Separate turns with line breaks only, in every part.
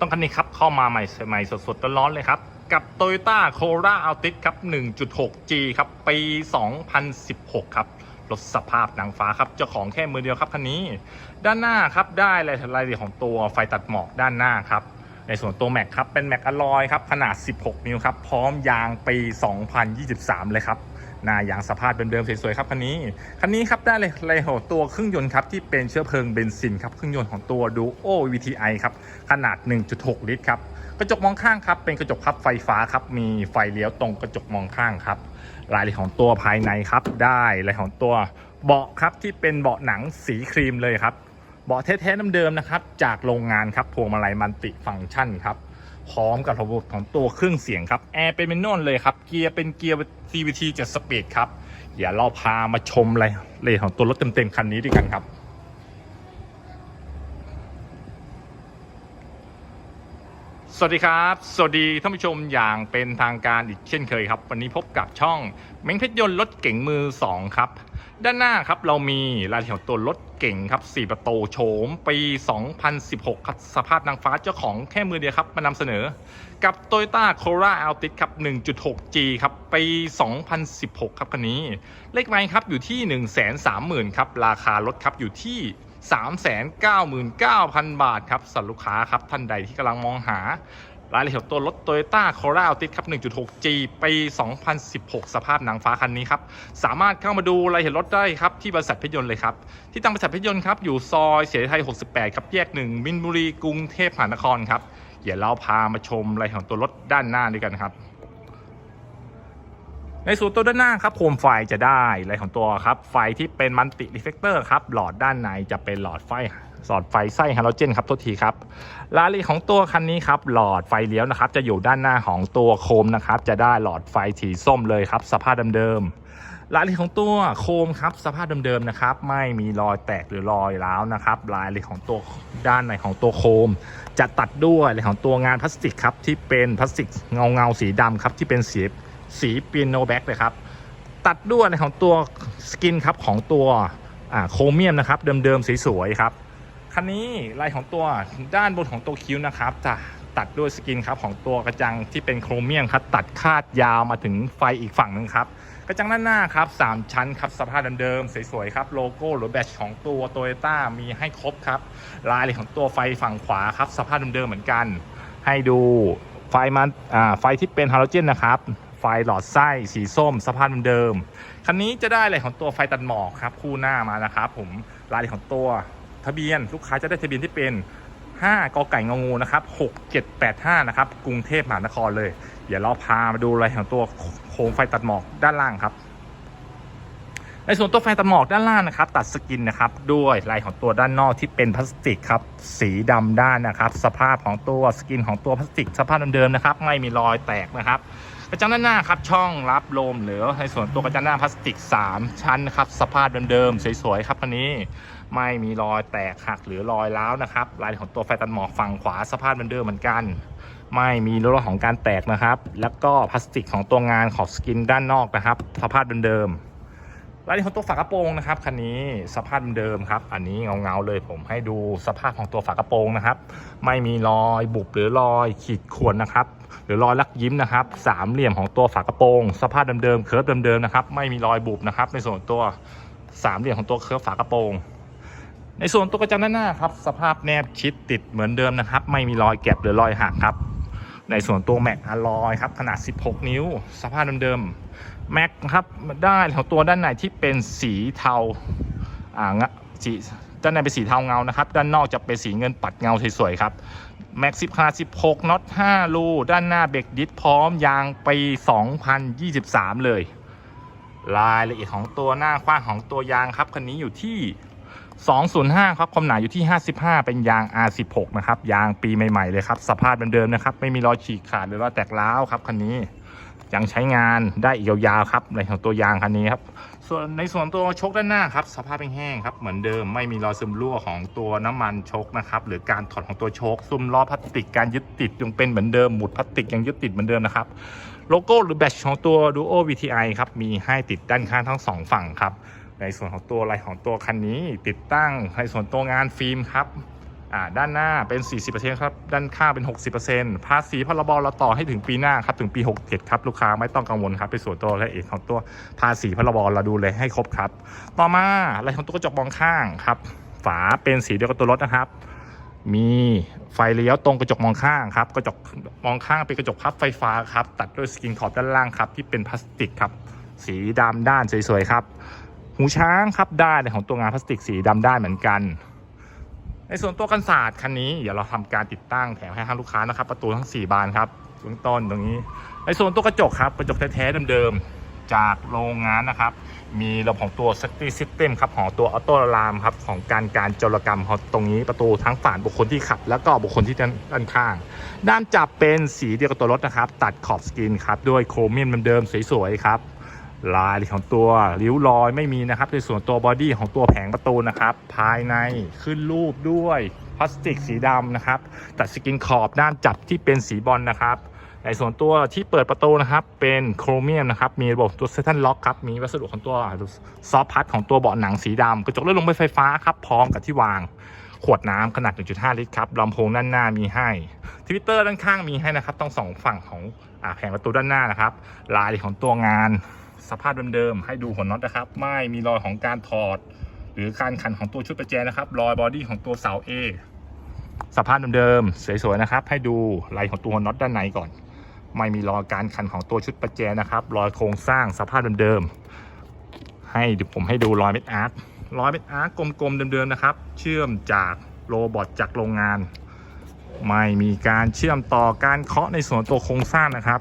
ต้องคันนี้ครับเข้ามาใหม่ใหม่สดๆร้อนๆเลยครับ กับ Toyota Corolla Altis ครับ 1.6G ครับ ปี 2016 ครับรถสภาพหนางฟ้าครับเจ้าของแค่มือเดียวครับคันนี้ ด้านหน้าครับได้รายละเอียดของตัวไฟตัดหมอกด้านหน้าครับ ในส่วนตัวแม็กครับเป็นแม็กอลลอยครับขนาด 16 นิ้วครับ พร้อมยางปี 2023 เลยครับ หน้ายางสภาพเดิมๆสวยๆครับคันนี้คันนี้ครับได้เลยเลยหัวตัวเครื่องยนต์ครับที่เป็นเชื้อเพลิงเบนซินครับเครื่องยนต์ของตัว Duo VTI ครับขนาด 1.6 ลิตรครับกระจกมองข้างครับเป็นกระจกพับไฟฟ้าครับมีไฟเลี้ยวตรงกระจกมองข้างครับรายละเอียดของตัวภายในครับ ได้รายละเอียดของตัวเบาะครับที่เป็นเบาะหนังสีครีมเลยครับเบาะแท้ๆเดิมๆนะครับจากโรงงานครับพวงมาลัยมันติฟังก์ชันครับ พร้อมกับระบบของตัวเครื่องเสียงครับแอร์เป็นเมนนวลเลยครับเกียร์เป็นเกียร์ CVT 7 Speed ครับเดี๋ยวเราพามาชมเลยเลยของตัวรถเต็มๆคันนี้ด้วยกันครับสวัสดีครับ สวัสดีท่านผู้ชมอย่างเป็นทางการอีกเช่นเคยครับ วันนี้พบกับช่องเม้งเพชรยนต์รถเก่งมือ 2 ครับ ด้านหน้าครับเรามีรายละเอียดของตัวรถเก่งครับ 4 ประตูโฉมปี 2016ครับสภาพนางฟ้าเจ้าของแค่มือเดียวครับ มานำเสนอ กับ Toyota Corolla Altis ครับ 1.6G ครับ ปี 2016 ครับคันนี้ เลขไมครับอยู่ที่ 130,000 ครับ ราคารถครับอยู่ที่ 399,000 บาทครับสำหรับลูกค้าครับท่านใดที่กำลังมองหา รายละเอียดตัวรถ Toyota Corolla Altis ครับ 1.6G ปี 2016 สภาพหนางฟ้าคันนี้ครับ สามารถเข้ามาดูรายละเอียดรถได้ครับ ที่บริษัทเพชรยนต์เลยครับ ที่ตั้งบริษัทเพชรยนต์ครับ อยู่ซอยเสรีไทย 68 ครับแยก 1 มินบุรี กรุงเทพมหานครครับเดี๋ยวเราพามาชมรายละเอียดของตัวรถด้านหน้าด้วยกันครับในส่วนตัวด้านหน้าครับโคมไฟจะได้ไรของตัวครับ ไฟที่เป็นมัลติรีเฟกเตอร์ครับ หลอดด้านในจะเป็นหลอดไฟ หลอดไฟไส้ฮาโลเจนครับโทษทีครับรายละเอียดของตัวคันนี้ครับหลอดไฟเลี้ยวนะครับ จะอยู่ด้านหน้าของตัวโคมนะครับ จะได้หลอดไฟสีส้มเลยครับ สภาพเดิมๆรายละเอียดของตัวโคมครับสภาพเดิมๆนะครับ ไม่มีรอยแตกหรือรอยร้าวนะครับรายละเอียดของตัวด้านในของตัวโคม จะตัดด้วยอะไรของตัวงานพลาสติกครับที่เป็นพลาสติกเงาเงาๆสีดำครับที่เป็นสีสีเปียโนแบ็กเลยครับตัดด้วยในของตัวสกินครับของตัวโครเมียมนะครับเดิมๆสวยๆครับ คันนี้ลายของตัวด้านบนของตัวคิ้วนะครับจะตัดด้วยสกินครับของตัวกระจังที่เป็นโครเมียมครับตัดคาดยาวมาถึงไฟอีกฝั่งหนึ่งครับกระจังด้านหน้าครับ 3 ชั้นครับสภาพเดิมๆสวยๆครับโลโก้หรือแบตของตัวโตโยต้ามีให้ครบครับรายละเอียดของตัวไฟฝั่งขวาครับสภาพเดิมๆเหมือนกัน ให้ดูไฟมันอ่าไฟที่เป็นฮาโลเจนนะครับไฟหลอดไส้สีส้มสภาพเดิมๆคันนี้จะได้อะไรของตัวไฟตัดหมอกครับ คู่หน้ามานะครับผมรายละเอียดของตัว ทะเบียนลูกค้าจะได้ทะเบียนที่เป็น 5กอไก่งงูนะครับ6785นะครับกรุงเทพมหานครเลย เดี๋ยวเราพามาดูรายละเอียดของตัวโคมไฟตัดหมอกด้านล่างครับในส่วนตัวไฟตัดหมอกด้านล่างนะครับ ตัดสกินนะครับด้วยลายของตัวด้านนอกที่เป็นพลาสติกครับสีดำด้านนะครับ สภาพของตัวสกินของตัวพลาสติก สภาพเดิมๆนะครับ ไม่มีรอยแตกนะครับ กระจังด้านหน้าครับช่องรับลมหรือในส่วนตัวกระจังหน้าพลาสติก 3 ชั้นนะครับสภาพเดิมๆสวยๆครับคันนี้ไม่มีรอยแตกหักหรือรอยร้าวนะครับลายของตัวไฟตัดหมอกฝั่งขวาสภาพเดิมเหมือนกัน ไม่มีร่องของการแตกนะครับ แล้วก็พลาสติกของตัวงานขอบสกินด้านนอกนะครับ สภาพเดิมๆรายละเอียของตัวฝากระโปรงนะครับคันนี้สภาพเดิมครับ อันนี้เงาๆเลยผมให้ดูสภาพของตัวฝากระโปรงนะครับ ไม่มีรอยบุบหรือรอยขีดข่วนนะครับ หรือรอยลักยิ้มนะครับสามเหลี่ยมของตัวฝากระโปรง สภาพเดิมๆเคิร์ฟเดิมๆนะครับไม่มีรอยบุบนะครับ ในส่วนตัวสามเหลี่ยมของตัวเคิร์ฟฝากระโปรง ในส่วนตัวกระจังด้านหน้าครับสภาพแนบชิดติดเหมือนเดิมนะครับ ไม่มีรอยแกบหรือรอยหักครับ ในส่วนตัวแม็กอะลอยครับขนาด 16 นิ้ว สภาพเดิมๆแม็กครับด้านของตัวด้านในที่เป็นสีเทาอ่างะสีด้านในเป็นสีเทาเงานะครับ ด้านนอกจะเป็นสีเงินปัดเงาสวยๆครับ แม็ก10ขนาด16น็อต5รูด้านหน้าเบรกดิสพร้อมยางปี 2023 เลย รายละเอียดของตัวหน้ากว้างของตัวยางครับคันนี้อยู่ที่ 205 ครับความหนาอยู่ที่ 55 เป็นยาง R16 นะครับ ยางปีใหม่ๆเลยครับ สภาพเดิมๆนะครับ ไม่มีรอยฉีกขาดหรือรอยแตกร้าวครับคันนี้ยังใช้งานได้อีกยาวๆครับในของตัวยางคันนี้ครับ ส่วนในส่วนตัวชคด้านหน้าครับสภาพแห้งๆครับเหมือนเดิมไม่มีรอยซึมรั่วของตัวน้ำมันชคนะครับหรือการถอดของตัวชคซุ่มล้อพลาสติกการยึดติดยังเป็นเหมือนเดิมหมุดพลาสติกยังยึดติดเหมือนเดิมนะครับโลโก้หรือแบตของตัว Duo VTI ครับมีให้ติดด้านข้างทั้งสองฝั่งครับในส่วนของตัวอะไรของตัวคันนี้ ติดตั้งในส่วนตัวงานฟิล์มครับ อ่าด้านหน้าเป็น 40%ครับ ด้านข้างเป็น 60%ภาษีพรบเราต่อให้ถึงปีหน้าครับถึงปี 67 ครับ ลูกค้าไม่ต้องกังวลครับในส่วนตัวรายละเอียดของตัวภาษีพรบเราดูเลยให้ครบครับ ต่อมาอะไรของตัวกระจกมองข้างครับ ฝาเป็นสีเดียวกับตัวรถนะครับมีไฟเลี้ยวตรงกระจกมองข้างครับกระจกมองข้างเป็นกระจกพับไฟฟ้าครับตัดด้วยสกินขอบด้านล่างครับที่เป็นพลาสติกครับสีดำด้านสวยๆครับ หูช้างครับด้านของตัวงานพลาสติกสีดำด้านเหมือนกัน ในส่วนตัวกันศาสตร์คันนี้เดี๋ยวเราทำการติดตั้งแถมให้ทางลูกค้านะครับ ประตูทั้ง 4 บานครับเบื้องต้นตรงนี้ ในส่วนตัวกระจกครับกระจกแท้ๆเดิมๆจากโรงงานนะครับ มีระบบของตัว safety system ครับของตัวออโต้ลามครับของการการจรกรรมของตรงนี้ประตูทั้งฝ่านบุคคลที่ขับ แล้วก็บุคคลที่ด้านข้าง ด้านจับเป็นสีเดียวกับตัวรถนะครับ ตัดขอบสกรีนครับด้วยโครเมียมเดิมๆสวยๆครับ ลายของตัวริ้วรอยไม่มีนะครับ ในส่วนตัวบอดี้ของตัวแผงประตูนะครับ ภายในขึ้นรูปด้วยพลาสติกสีดำนะครับ ตัดสกินขอบด้านจับที่เป็นสีบอลนะครับในส่วนตัวที่เปิดประตูนะครับ เป็นโครเมียมนะครับ มีระบบตัวเซตันล็อกครับ มีวัสดุของตัวซอฟพัดของตัวเบาะหนังสีดำกระจกเลื่อนลงไปไฟฟ้าครับพร้อมกับที่วางขวดน้ำขนาด 1.5 ลิตรครับลำโพงด้านหน้ามีให้ทวิตเตอร์ด้านข้างมีให้นะครับต้องสองฝั่งของอแผงประตูด้านหน้านะครับ ลายของตัวงาน สภาพเดิมๆให้ดูหัวน็อตนะครับ ไม่มีรอยของการถอด หรือการขันของตัวชุดประแจนะครับ รอยบอดี้ของตัวเสา A สภาพเดิมๆสวยๆนะครับ ให้ดูลายของตัวหัวน็อตด้านในก่อน ไม่มีรอยการขันของตัวชุดประแจนะครับ รอยโครงสร้างสภาพเดิมๆให้ดูผมให้ดูรอยเม็ดอาร์ตรอยเม็ดอาร์ตกลมๆเดิมๆนะครับ เชื่อมจากโรบอทจากโรงงาน ไม่มีการเชื่อมต่อการเคาะในส่วนตัวโครงสร้างนะครับ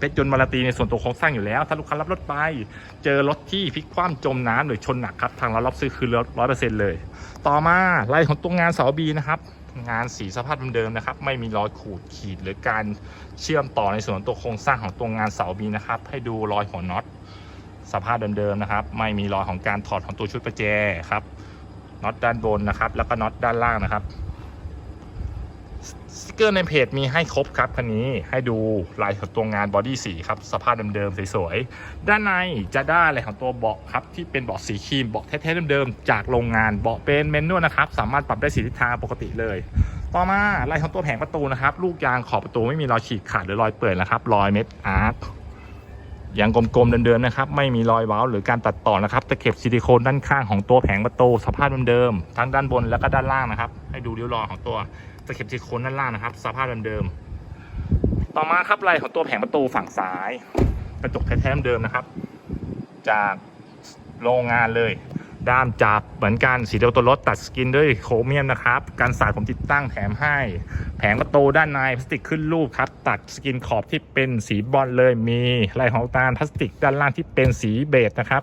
เพชรยนต์มาราตีในส่วนตัวโครงสร้างอยู่แล้ว ถ้าลูกค้ารับรถไป เจอรถที่พลิกคว่ำจมน้ำหรือชนหนักครับทางเรารับซื้อคือร้อยเปอร์เซ็นต์เลย ต่อมาลายของตัวงานเสาบีนะครับงานสีสภาพเดิมๆนะครับ ไม่มีรอยขูดขีดหรือการเชื่อมต่อในส่วนตัวโครงสร้างของตัวงานเสาบีนะครับ ให้ดูรอยหัวน็อตสภาพเดิมๆนะครับ ไม่มีรอยของการถอดของตัวชุดประแจครับน็อตด้านบนนะครับ แล้วก็น็อตด้านล่างนะครับ เกอร์ในเพจมีให้ครบครับคันนี้ให้ดูลายของตัวงานบอดี้สีครับสภาพเดิมๆสวยๆด้านในจะได้อะไรของตัวเบาะครับที่เป็นเบาะสีครีมเบาะแท้ๆเดิมๆจากโรงงานเบาะเป็นเมนนวลนะครับสามารถปรับได้สีทิศทางปกติเลย ต่อมาลายของตัวแผงประตูนะครับลูกยางขอบประตูไม่มีรอยฉีกขาดหรือรอยเปื่อยนะครับรอยเม็ดอาร์คยังกลมๆเดิมๆนะครับไม่มีรอยเว้าหรือการตัดต่อนะครับตะเข็บซิลิโคนด้านข้างของตัวแผงประตูสภาพเดิมๆทั้งด้านบนแล้วก็ด้านล่างนะครับ ให้ดูริ้วรอยของตัว เข็บซิลิโคนด้านล่างนะครับ สภาพเดิมๆต่อมาครับลายของตัวแผงประตูฝั่งซ้าย กระจกแท้ๆเดิมนะครับ จากโรงงานเลย ด้ามจับเหมือนกันสีเดียวตัวรถตัดสกินด้วยโครเมียมนะครับการสายผมติดตั้งแถมให้ แผงประตูด้านในพลาสติกขึ้นรูปครับ ตัดสกินขอบที่เป็นสีบอลเลยมีลายของตาลพลาสติกด้านล่างที่เป็นสีเบจนะครับ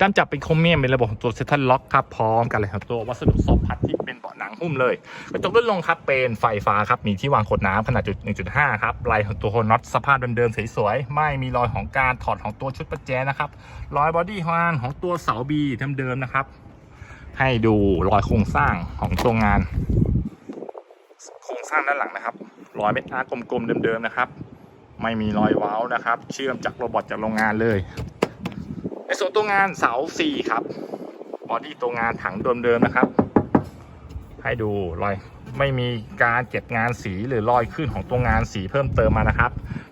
ด้ามจับเป็นโครเมียมเป็นระบบของตัวเซตันล็อกครับพร้อมกันเลยครับตัววัสดุซอฟพัดที่เป็นเบาะหนังหุ้มเลยกระจกลดลงครับเป็นไฟฟ้าครับมีที่วางขวดน้ำขนาดจุด1.5ครับลายของตัวโฮน็อตสภาพเดิมๆสวยๆไม่มีรอยของการถอดของตัวชุดประแจนะครับรอยบอดี้ฮอนของตัวเสาบีเดิมๆนะครับ ให้ดูรอยโครงสร้างของตัวงาน โครงสร้างด้านหลังนะครับรอยเม็ดอาร์ตกลมๆเดิมๆนะครับไม่มีรอยว้านะครับ เชื่อมจากโรบอทจากโรงงานเลย ในส่วนตัวงานเสา4ครับบอดี้ตัวงานถังเดิมๆนะครับ ให้ดูรอยไม่มีการเก็บงานสีหรือรอยขึ้นของตัวงานสีเพิ่มเติมมานะครับ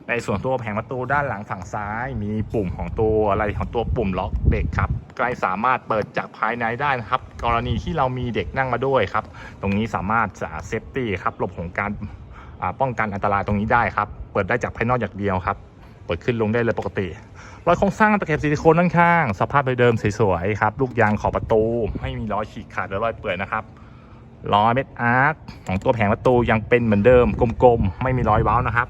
ในส่วนตัวแผงประตูด้านหลังฝั่งซ้าย มีปุ่มของตัวอะไรของตัวปุ่มล็อกเด็กครับใกล้สามารถเปิดจากภายในได้นะครับ กรณีที่เรามีเด็กนั่งมาด้วยครับ ตรงนี้สามารถเซฟตี้ครับหลบของการป้องกันอันตรายตรงนี้ได้ครับ เปิดได้จากภายนอกอย่างเดียวครับ ปิดขึ้นลงได้เลยปกติรอยโครงสร้างตะเข็บซิลิโคนด้านข้าง สภาพเดิมสวยๆครับลูกยางขอบประตู ไม่มีรอยฉีกขาดหรือรอยเปื่อยนะครับรอยเม็ดอาร์คของตัวแผงประตูยังเป็นเหมือนเดิมกลมๆไม่มีรอยเว้านะครับ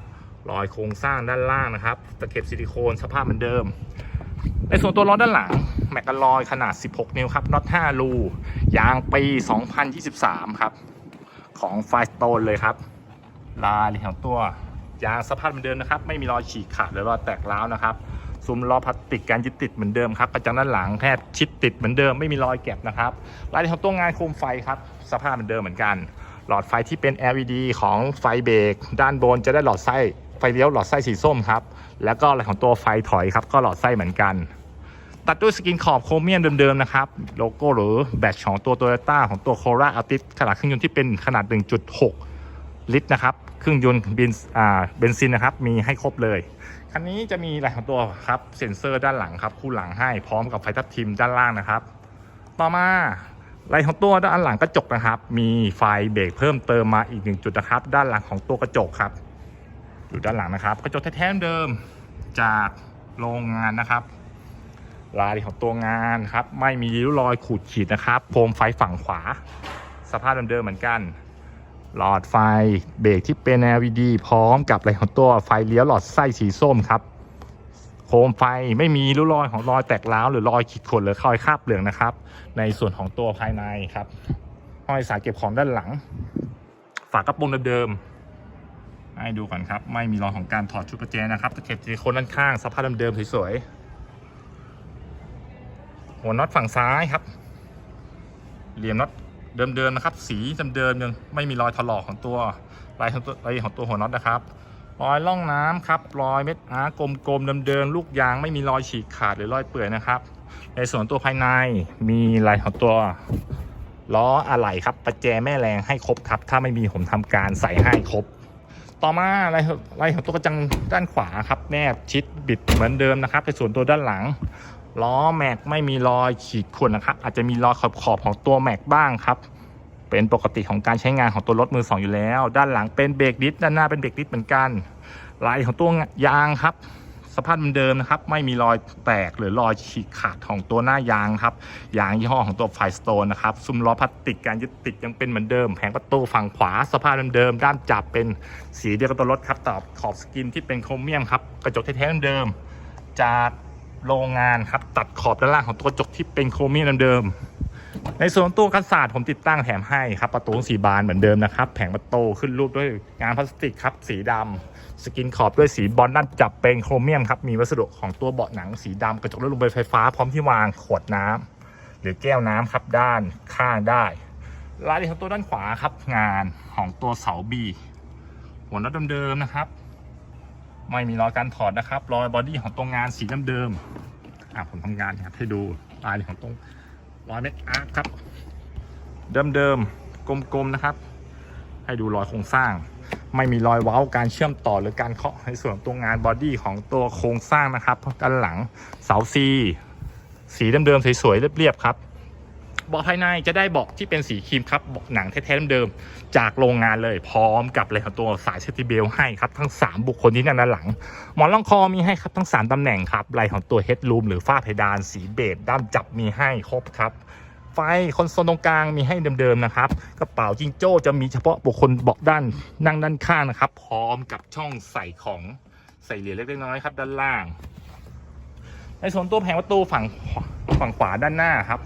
รอยโครงสร้างด้านล่างนะครับตะเข็บซิลิโคนสภาพเหมือนเดิมในส่วนตัวล้อด้านหลังแมกกาลอยขนาด 16 นิ้วครับน็อต5รูยางปี 2023 ครับ ของไฟสโตนเลยครับ ลายของตัว ยางสภาพเหมือนเดิมนะครับ ไม่มีรอยฉีกขาดหรือรอยแตกร้าวนะครับซุ้มล้อพลาสติกการยึดติดเหมือนเดิมครับกระจังด้านหลังแทบชิดติดเหมือนเดิมไม่มีรอยแก็บนะครับลายของตัวงานโคมไฟครับ สภาพเหมือนเดิมเหมือนกัน หลอดไฟที่เป็น LED ของไฟเบรกด้านบนจะได้หลอดไส้ไฟเลี้ยวหลอดไส้สีส้มครับแล้วก็อะไรของตัวไฟถอยครับก็หลอดไส้เหมือนกัน ตัดด้วยสกินขอบโครเมียมเดิมๆนะครับโลโก้หรือแบตของตัว Toyota ของตัว Corolla Altis ขนาดเครื่องยนต์ที่เป็นขนาด 1.6 ลิตรนะครับ เครื่องยนต์เบนอ่าเบนซินนะครับ มีให้ครบเลย คันนี้จะมีอะไรของตัวครับเซ็นเซอร์ด้านหลังครับ คู่หลังให้พร้อมกับไฟทับทิมด้านล่างนะครับ ต่อมาลท์ของตัวด้านหลังกระจกนะครับ มีไฟเบรกเพิ่มเติมมาอีกหนึ่งจุดนะครับ ด้านหลังของตัวกระจกครับ อยู่ด้านหลังนะครับ กระจกแท้ๆเดิมจากโรงงานนะครับ ลายของตัวงานครับ ไม่มีริ้วรอยขูดขีดนะครับ โคมไฟฝั่งขวา สภาพเดิมๆเหมือนกัน หลอดไฟเบรกที่เป็น LED พร้อมกับอะไรของตัวไฟเลี้ยวหลอดไส้สีส้มครับ โคมไฟไม่มีริ้วรอยของรอยแตกร้าวหรือรอยขีดข่วนหรือรอยคราบเหลืองนะครับ ในส่วนของตัวภายในครับห้อยสายเก็บของด้านหลัง ฝากระโปรงเดิมๆให้ดูก่อนครับ ไม่มีรอยของการถอดชุดประแจนะครับตะเข็บซิลิโคนด้านข้างสภาพเดิมๆสวยๆหัวน็อตฝั่งซ้ายครับเหลี่ยมน็อต เดิมๆนะครับ สีเดิมๆยังไม่มีรอยถลอกของตัวลายของตัวลายของตัวหัวน็อตนะครับ รอยล่องน้ำครับ รอยเม็ดอาร์กลมๆเดิมๆลูกยางไม่มีรอยฉีกขาดหรือรอยเปื่อยนะครับ ในส่วนตัวภายในมีลายของตัวล้ออะไหล่ครับประแจแม่แรงให้ครบครับ ถ้าไม่มีผมทำการใส่ให้ครบ ต่อมาลายลายของตัวกระจังด้านขวาครับ แนบชิดบิดเหมือนเดิมนะครับในส่วนตัวด้านหลัง ล้อแม็กไม่มีรอยขีดข่วนนะครับอาจจะมีรอยขอบขอบของตัวแม็กบ้างครับ เป็นปกติของการใช้งานของตัวรถมือสองอยู่แล้ว ด้านหลังเป็นเบรกดิสด้านหน้าเป็นเบรกดิสเหมือนกันลายของตัวยางครับ สภาพเดิมนะครับ ไม่มีรอยแตกหรือรอยฉีกขาดของตัวหน้ายางครับยางยี่ห้อของตัวไฟสโตนนะครับซุ้มล้อพลาสติกการยึดติดยังเป็นเหมือนเดิม แผงประตูฝั่งขวาสภาพเดิมด้านจับเป็นสีเดียวกับตัวรถครับตอบขอบสกินที่เป็นโครเมียมครับกระจกแท้ๆเดิมจาก โรงงานครับตัดขอบด้านล่างของตัวกระจกที่เป็นโครเมียมเดิมๆในส่วนตัวกันศาสตร์ผมติดตั้งแถมให้ครับประตูสีบานเหมือนเดิมนะครับแผงประตูขึ้นรูปด้วยงานพลาสติกครับสีดำสกินขอบด้วยสีบอลด้านจับเป็นโครเมียมครับมีวัสดุของตัวเบาะหนังสีดำกระจกรถลงไฟไฟฟ้าพร้อมที่วางขวดน้ำหรือแก้วน้ำครับด้านข้างได้รายละเอียดของตัวด้านขวาครับงานของตัวเสาบีหัวน็อตเดิมๆนะครับ ไม่มีรอยการถอดนะครับ รอยบอดี้ของตัวงานสีเดิมๆอะผมทำงานครับให้ดูรายของตรงรอยเม็ดอาร์ครับ เดิมๆกลมๆนะครับ ให้ดูรอยโครงสร้าง ไม่มีรอยเว้าการเชื่อมต่อหรือการเคาะในส่วนของตัวงานบอดี้ของตัวโครงสร้างนะครับด้านหลังเสาซีสีเดิมๆสวยๆเรียบๆครับ เบาะภายในจะได้เบาะที่เป็นสีครีมครับเบาะหนังแท้ๆเดิมๆจากโรงงานเลยพร้อมกับเลยของตัวสายเซติเบลให้ครับทั้ง 3 บุคคลที่นั่งด้านหลัง หมอนรองคอมีให้ครับทั้ง 3ตำแหน่งครับลายของตัวเฮดรูมหรือฝ้าเพดานสีเบจด้านจับมีให้ครบครับไฟคอนโซลตรงกลางมีให้เดิมๆนะครับกระเป๋าจิงโจ้จะมีเฉพาะบุคคลเบาะด้านนั่งด้านข้างนะครับ พร้อมกับช่องใส่ของใส่เหรียญเล็กๆน้อยๆครับ ด้านล่าง ในส่วนตัวแผงประตูฝั่งฝั่งขวาด้านหน้าครับ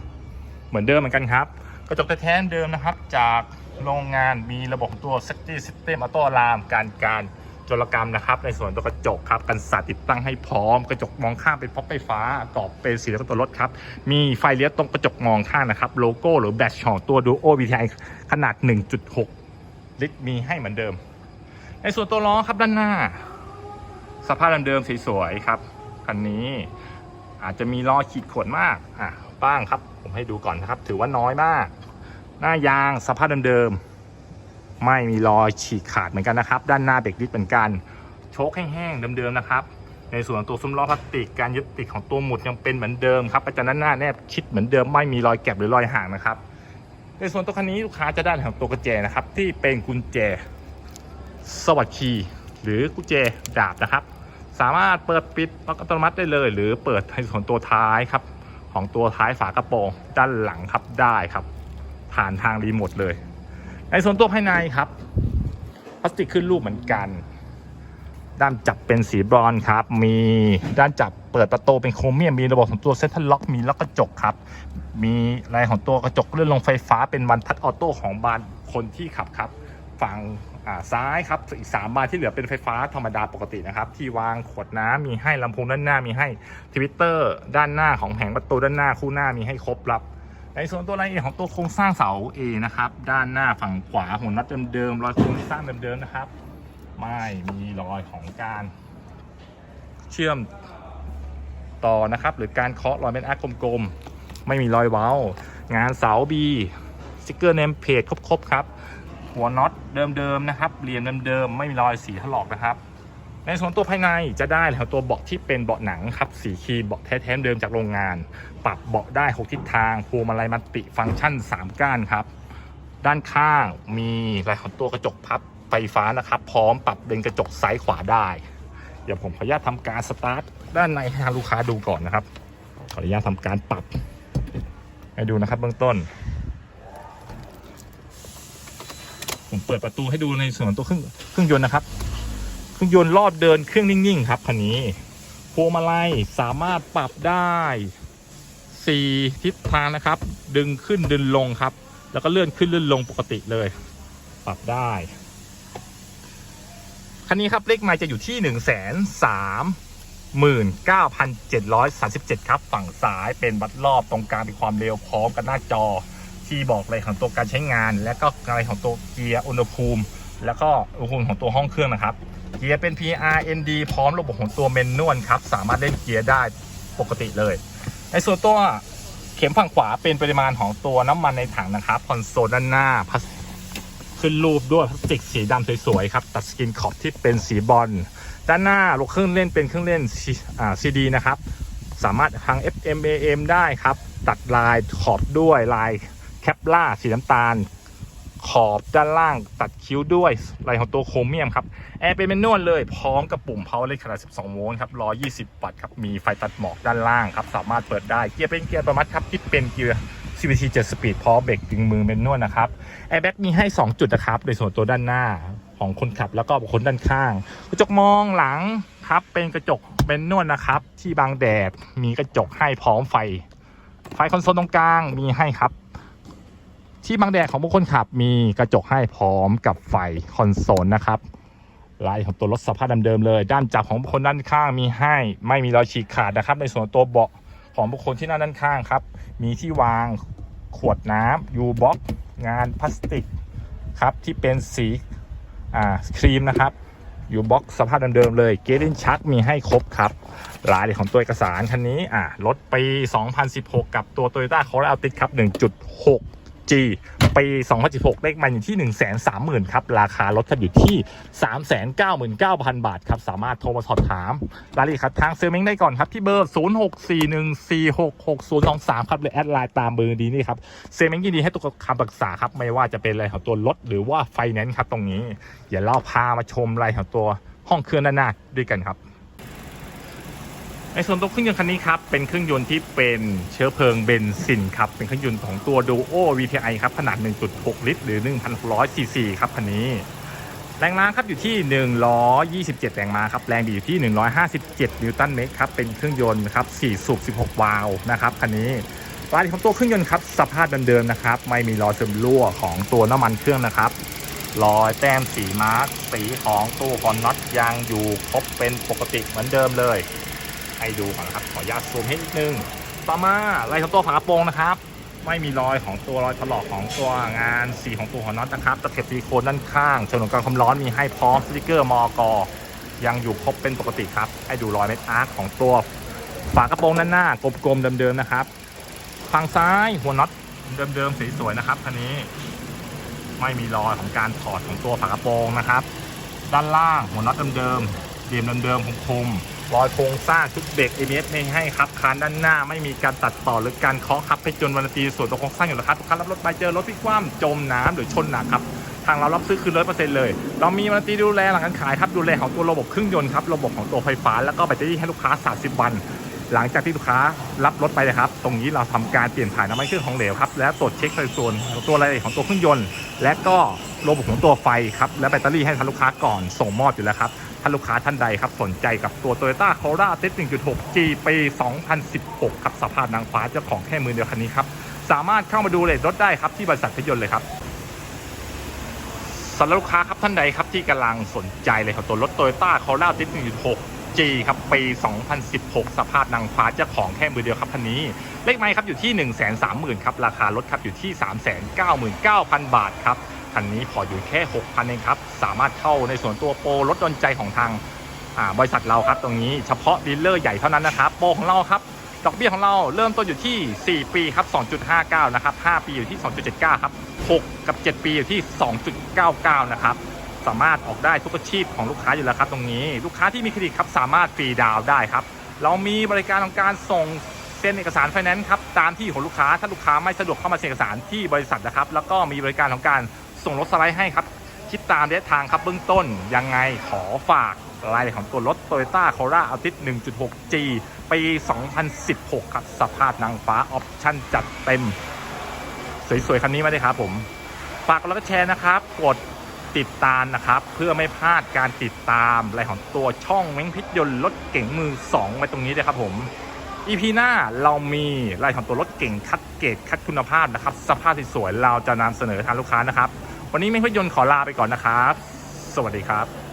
เหมือนเดิมเหมือนกันครับ กระจกแท้เดิมนะครับ จากโรงงานมีระบบตัว Safety System Auto Alarm การการจรกรรมนะครับ ในส่วนตัวกระจกครับ กันสาดติดตั้งให้พร้อม กระจกมองข้างเป็นพ็อปไฟฟ้ากรอบเป็นสีเหลืองตัวรถครับ มีไฟเลี้ยวตรงกระจกมองข้างนะครับ โลโก้หรือแบตของตัว Duo VTI ขนาด 1.6 ลิตรมีให้เหมือนเดิม ในส่วนตัวล้อครับด้านหน้า สภาพเดิมๆสวยๆครับคันนี้อาจจะมีรอขีดข่วนมากอะ บ้างครับ ผมให้ดูก่อนนะครับ ถือว่าน้อยมาก หน้ายางสภาพเดิมๆไม่มีรอยฉีกขาดเหมือนกันนะครับ ด้านหน้าเบรกดิสเหมือนกันโชคแห้งๆเดิมๆนะครับ ในส่วนตัวซุ้มล้อพลาสติกการยึดติดของตัวหมุดยังเป็นเหมือนเดิมครับอาจารย์ด้านหน้าแนบชิดเหมือนเดิมไม่มีรอยแกบหรือรอยห่างนะครับ ในส่วนตัวคันนี้ลูกค้าจะได้ของตัวกุญแจนะครับ ที่เป็นกุญแจสวัสดีหรือกุญแจดาบนะครับ สามารถเปิดปิดอัตโนมัติได้เลย หรือเปิดในส่วนตัวท้ายครับ ของตัวท้ายฝากระโปรงด้านหลังครับได้ครับ ผ่านทางรีโมทเลย ในส่วนตัวภายในครับพลาสติกขึ้นรูปเหมือนกัน ด้านจับเป็นสีบรอนครับ มีด้านจับเปิดประตูเป็นโครเมียมมีระบบของตัวเซ็นทรัลล็อกมีล็อกกระจกครับ มีลายของตัวกระจกเลื่อนลงไฟฟ้าเป็นวันทัดออโต้ของบานคนที่ขับครับ ฝั่ง ซ้ายครับอีกสามบานที่เหลือเป็นไฟฟ้าธรรมดาปกตินะครับ ที่วางขวดน้ำมีให้ลำโพงด้านหน้ามีให้ทวิตเตอร์ด้านหน้าของแผงประตูด้านหน้าคู่หน้ามีให้ครบครับ ในส่วนตัวรายละเอียดของตัวโครงสร้างเสา A นะครับ ด้านหน้าฝั่งขวาหัวน็อตเดิมๆรอยโครงสร้างเดิมๆนะครับ ไม่มีรอยของการ เชื่อมต่อนะครับ หรือการเคาะรอยเม็ดอาร์กลมๆไม่มีรอยเว้างานเสาบีสติกเกอร์เนมเพจครบๆครับ หัวน็อตเดิมๆนะครับเหลี่ยมเดิมๆไม่มีรอยสีถลอกนะครับ ในส่วนตัวภายในจะได้แล้วตัวเบาะที่เป็นเบาะหนังครับสีครีมเบาะแท้ๆเดิมจากโรงงาน ปรับเบาะได้ 6 ทิศทางพวงมาลัยมัลติฟังก์ชัน 3 ก้านครับด้านข้างมีลายของตัวกระจกพับไฟฟ้านะครับ พร้อมปรับเป็นกระจกซ้ายขวาได้ เดี๋ยวผมขออนุญาตทำการสตาร์ทด้านในให้ทางลูกค้าดูก่อนนะครับ ขออนุญาตทำการปรับให้ดูนะครับเบื้องต้น ผมเปิดประตูให้ดูในส่วนตัวเครื่องเครื่องยนต์นะครับ เครื่องยนต์รอบเดินเครื่องนิ่งๆครับคันนี้พวงมาลัยสามารถปรับได้สี่ทิศทางนะครับ ดึงขึ้นดึงลงครับ แล้วก็เลื่อนขึ้นเลื่อนลงปกติเลย ปรับได้ คันนี้ครับเลขไมล์จะอยู่ที่หนึ่งแสนสามหมื่นเก้าพันเจ็ดร้อยสามสิบเจ็ดครับ ฝั่งซ้ายเป็นบัดรอบตรงกลางเป็นความเร็วพร้อมกับหน้าจอ ที่บอกเลยของตัวการใช้งาน และก็อะไรของตัวเกียร์อุณหภูมิ แล้วก็อุณหภูมิของตัวห้องเครื่องนะครับเกียร์เป็น PRND พร้อมระบบของตัวเมนนวลครับสามารถเล่นเกียร์ได้ปกติเลยในส่วนตัวเข็มฝั่งขวาเป็นปริมาณของตัวน้ำมันในถังนะครับคอนโซลด้านหน้าขึ้นรูปด้วยพลาสติกสีดำสวยๆครับตัดสกินขอบที่เป็นสีบอลด้านหน้าลูกเครื่องเล่นเป็นเครื่องเล่นซีดีนะครับสามารถทาง FM AM ได้ครับ ตัดลายขอบด้วยลาย แคปล่าสีน้ำตาล ขอบด้านล่างตัดคิ้วด้วยลายของตัวโครเมียมครับ แอร์เป็นเมนนวลเลย พร้อมกับปุ่ม power เล็กขนาด 12 โวลต์ครับ 120 วัตต์ครับ มีไฟตัดหมอกด้านล่างครับ สามารถเปิดได้ เกียร์เป็นเกียร์อัตโนมัตครับที่เป็นเกียร์ CVT 7 Speed พร้อมเบรกดึงมือเมนนวลนะครับ แอร์แบ็กมีให้ 2 จุดนะครับ ในส่วนตัวด้านหน้าของคนขับแล้วก็คนด้านข้าง กระจกมองหลังครับเป็นกระจกเมนนวลนะครับ ที่บังแดดมีกระจกให้พร้อมไฟ ไฟคอนโซลตรงกลางมีให้ครับ ที่บังแดดของบุคคลขับมีกระจกให้พร้อมกับไฟคอนโซลนะครับลายของตัวรถสภาพเดิมๆเลย ด้านจับของคคลด้านข้างมีให้ไม่มีรอยฉีกขาดนะครับ ในส่วนตัวเบาะของบุคคลที่นั่งด้านข้างครับ มีที่วางขวดน้ำยูบ็อกงานพลาสติกครับที่เป็นสีอ่าครีมนะครับยูบ็อกสภาพเดิมๆเลยเกลินชักมีให้ครบครับรายละเอียดของตัวเอกสารคันนี้อ่ารถปี 2016 กับตัว Toyota Corolla Altis ครับ 1.6 G ปี 2016 เลขมันอยู่ที่ 130,000 ครับ ราคารถครับอยู่ที่ 399,000 บาทครับ สามารถโทรมาสอบถาม รายละเอียดครับ ทางเซลเมงได้ก่อนครับ ที่เบอร์ 0641466023 ครับหรือแอดไลน์ตามเบอร์ดีนี่ครับ เซลเมงยินดีให้ตัวคำปรึกษาครับ ไม่ว่าจะเป็นอะไรของตัวรถหรือว่าไฟแนนซ์ครับตรงนี้ อย่าเราพามาชมรายของตัวห้องเครื่องด้านหน้าด้วยกันครับ ในส่วนตัวเครื่องยนต์คันนี้ครับ เป็นเครื่องยนต์ที่เป็นเชื้อเพลิงเบนซินครับ เป็นเครื่องยนต์ของตัว Duo VTI ครับ ขนาด 1.6 ลิตร หรือ 1,600 ซีซีครับคันนี้ แรงม้าครับอยู่ที่ 127 แรงม้าครับ แรงดีอยู่ที่ 157 นิวตันเมตรครับ เป็นเครื่องยนต์ครับ4สูบ 16 วาล์วนะครับคันนี้รายละเอียดของตัวเครื่องยนต์ครับ สภาพเดิมๆนะครับ ไม่มีรอยซึมรั่วของตัวน้ำมันเครื่องนะครับรอยแต้มสีมาร์กสีของตู้คอนน็อตยังอยู่ครบเป็นปกติเหมือนเดิมเลย ให้ดูก่อนนะครับ ขออนุญาตซูมให้นิดนึงต่อมาลายของตัวฝากระโปรงนะครับ ไม่มีรอยของตัวรอยถลอกของตัวงานสีของตัวหัวน็อตนะครับตะเข็บซีโคนด้านข้างฉนวนกันความร้อนมีให้พร้อมสติกเกอร์มอกยังอยู่ครบเป็นปกติครับ ให้ดูรอยเม็ดอาร์คของตัวฝากระโปรงด้านหน้ากลมๆเดิมๆนะครับฝั่งซ้ายหัวน็อตเดิมๆสวยๆนะครับคันนี้ไม่มีรอยของการถอดของตัวฝากระโปรงนะครับ ด้านล่างหัวน็อตเดิมๆเดียมเดิมๆคมๆ รอยโครงสร้างชุดเบรก ABS ไม่ให้ครับคานด้านหน้าไม่มีการตัดต่อหรือการเคาะครับให้จนวันตีส่วนตัวโครงสร้างอยู่แล้วครับทุกครั้งรับรถไปเจอรถพลิกคว่ำจมน้ำหรือชนหนักครับทางเรารับซื้อคือร้อยเปอร์เซ็นต์เลย เรามีวันตีดูแลหลังการขายครับดูแลของตัวระบบเครื่องยนต์ครับระบบของตัวไฟฟ้าแล้วก็แบตเตอรี่ให้ลูกค้า 30 วัน หลังจากที่ลูกค้ารับรถไปนะครับ ตรงนี้เราทำการเปลี่ยนถ่ายน้ำมันเครื่องของเหลวครับและตรวจเช็คในส่วนตัวรายละเอียดของตัวเครื่องยนต์ และก็ระบบของตัวไฟครับและแบตเตอรี่ให้ทางลูกค้าก่อนส่งมอบอยู่แล้วครับ ถ้าลูกค้าท่านใดครับ สนใจกับตัว Toyota Corolla Altis 1.6 G ปี2016 ครับสภาพนางฟ้าเจ้าของแค่มือเดียวคันนี้ครับ สามารถเข้ามาดูเลทรถได้ครับที่บริษัทพยนต์เลยครับสำหรับลูกค้าครับท่านใดครับที่กำลังสนใจเลยครับตัวรถ Toyota Corolla Altis 1.6 G ครับปี 2016 สภาพนางฟ้าเจ้าของแค่มือเดียวครับคันนี้ เลขไม้ครับอยู่ที่ 1 3 0 0 0 0ครับราคารถครับอยู่ที่ 399,000 บาทครับ คันนี้พออยู่แค่ 6,000เองครับ สามารถเข้าในส่วนตัวโปรรถดนใจของทางบริษัทเราครับ ตรงนี้เฉพาะดีลเลอร์ใหญ่เท่านั้นนะครับ โปรของเราครับ ดอกเบี้ยของเราเริ่มต้นอยู่ที่ 4 ปีครับ 2.59 นะครับ 5 ปีอยู่ที่ 2.79 ครับ 6 กับ 7 ปีอยู่ที่ 2.99 นะครับสามารถออกได้ทุกอาชีพของลูกค้าอยู่แล้วครับ ตรงนี้ลูกค้าที่มีเครดิตครับสามารถฟรีดาวน์ได้ครับ เรามีบริการของการส่งเซ็นเอกสารไฟแนนซ์ครับตามที่ของลูกค้าถ้าลูกค้าไม่สะดวกเข้ามาเซ็นเอกสารที่บริษัทนะครับ แล้วก็มีบริการของการ ส่งรถสไลด์ให้ครับ คิดตามระยะทางครับเบื้องต้นยังไงขอฝากรายละเอียดของตัวรถ Toyota Corolla Altis 1.6G ปี 2016 ครับ สภาพนางฟ้าออปชั่นจัดเต็ม สวยๆ คันนี้มาเลยครับผม ฝากกดไลค์กดแชร์นะครับ กดติดตามนะครับ เพื่อไม่พลาดการติดตามรายของตัวช่องเม้งพิษยนต์รถเก่งมือ 2 ไว้ตรงนี้เลยครับผม EP หน้าเรามีรายของตัวรถเก่งคัดเกรดคัดคุณภาพนะครับ สภาพสวยเราจะนำเสนอทางลูกค้านะครับ วันนี้เม้งพยนต์ขอลาไปก่อนนะครับ สวัสดีครับ